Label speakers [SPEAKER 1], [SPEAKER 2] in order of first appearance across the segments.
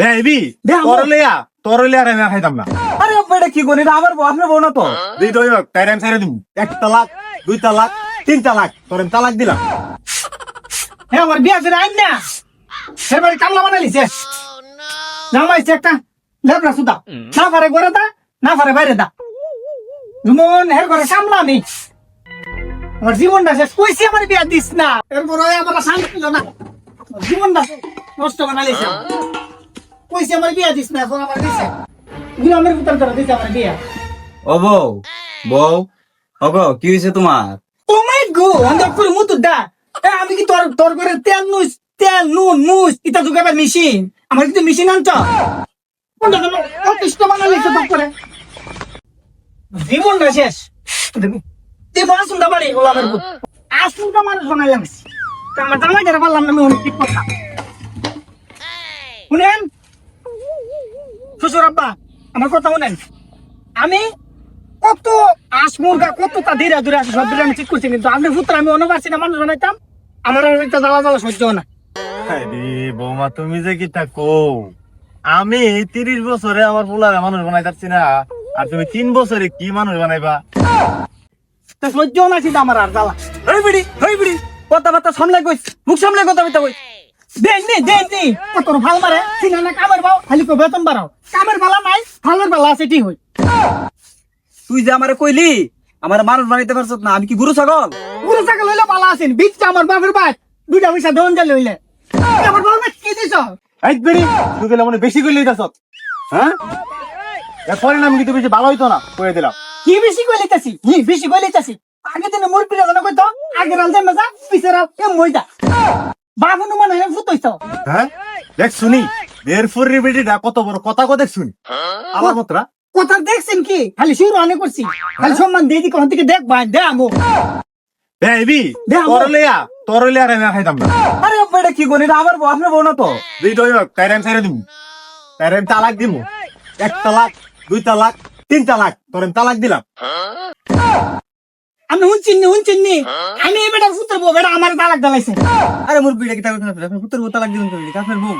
[SPEAKER 1] আমো।
[SPEAKER 2] তরলিয়া তরলিয়া আর খাইতাম না।
[SPEAKER 1] আরে এটা কি করি আমার বউ আপনার বউ না তো?
[SPEAKER 2] দুই তো তাই আমি ছেড়ে দিব এক তালাক দুই তালাক তিন তালাক তোর আমি তালাক দিলাম।
[SPEAKER 1] হ্যাঁ আমার বিয়া করে আইন না। সে বাড়ি কামলা বানাইছে জামাইছে একটা লেবরা সুদা না পারে ঘরে দা না পারে বাইরে দা। যেমন এর ঘরে কামলা আমি আমার জীবনটা শেষ। কইছি আমার বিয়া দিস না। এরপর আমার শান্তি ছিল না। জীবনটা নষ্ট বানাইছে কইছি আমার বিয়া দিস না এখন আমার দিছে। গুলামের ভিতর ধরে দিছে আমার বিয়া।
[SPEAKER 3] ও বউ বউ ওগো কি হয়েছে তোমার?
[SPEAKER 1] ও মাই গো অন্ধক করে মুতু দা আমি কি তোর তোর করে তেল নুস তেল নুন মুস ইটা জুগাবার মেশিন? আমার কিন্তু মেশিন আনছ? কোনটা তুমি অতিষ্ঠ বানালে তো করে জীবনটা শেষ। জীবন আসুন দা বাড়ি ওলা আমার আসুন তো মানুষ বানাইলাম তা আমার জামাই যারা পারলাম না আমি অনেক ঠিক কথা শুনেন শ্বশুর আব্বা আমার কথা শুনেন? আমি কত আস মুরগা কত তা ধীরে ধীরে আছে সব আমি ঠিক করছি কিন্তু আপনি পুত্র আমি অন্য পারছি না মানুষ বানাইতাম আমার আর একটা জ্বালা জ্বালা সহ্য না।
[SPEAKER 2] আরে বৌমা তুমি যে কিটা কো আমি তিরিশ বছরে আমার পোলারে মানুষ বানাই না আর তুমি তিন বছরে কি মানুষ বানাইবা?
[SPEAKER 1] সহ্য হয় না কিন্তু আমার আর জ্বালা। হই বিড়ি হই বিড়ি। কথাবার্তা সামলে কইস মুখ সামলে কথা বলতে কই দেন নি দেন নি কত ভালো মারে। সিনা না কামের বাও খালি কো বেতন বাড়াও। কামের বালা নাই ফালের বালা আছে ঠিক হই
[SPEAKER 3] তুই যে আমারে কইলি আমার মানুষ বানাইতে পারছ না আমি কি গুরু ছাগল?
[SPEAKER 1] পুরো টাকা লইলে বালা আছেন। বিচটা আমার বাপের বাপ দুইটা পয়সা দন যা লইলে আমার বাবা কি দিছ?
[SPEAKER 2] এই বেড়ি তুই গেলে মনে বেশি করলেই যাস হ্যাঁ? এর পরিণাম কিন্তু বেশি ভালো হইতো না কয়ে দিলাম।
[SPEAKER 1] কি বেশি কই লইতাছি নি বেশি কই লইতাছি আগে দিনে মোর পিরা জানা কইতো আগে রাল দে মজা পিছে রাল এ মইদা বাবু নু মানে ফুট হইতো
[SPEAKER 2] হ্যাঁ? দেখ শুনি। দের ফুরির বেটিটা কত বড় কথা কো দেখ শুনি। আমার মতরা
[SPEAKER 1] কথা দেখছেন কি? খালি শুরু অনেক করছি। খালি সম্মান দিয়ে দি কোন থেকে দেখ ভাই দে আমো। আমো।
[SPEAKER 2] তরলিয়া তরলিয়া আমি আর খাইতাম না।
[SPEAKER 3] আরে এটা কি এটা আমার বউ আপনার বউ না তো?
[SPEAKER 2] দুই তাই আমি ছেড়ে দিব তাই তালাক দিব এক তালাক দুই তালাক তিন তালাক তোর তালাক দিলাম।
[SPEAKER 1] আমি হুনচিন নি হুনচিন নি। আমি এই বেটার ফুটের বউ বেটা আমার তালাক দালাইছে
[SPEAKER 3] আরে মোর বিড়া কি তাকে আপনার পুত্র বউ তালাক দিবেন কইলি কাফের বউ।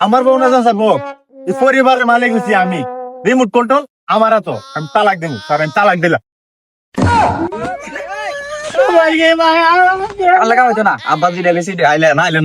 [SPEAKER 2] আমার বউ না যাচ্ছে বউ। এই পরিবারের মালিক হচ্ছি আমি। রিমোট কন্ট্রোল আমার তো। আমি তালাক দেবো তার আমি তালাক দিলাম।
[SPEAKER 1] ভাই রে ভাই
[SPEAKER 3] আল্লাহ হইতো না। আব্বা আইলে আইলে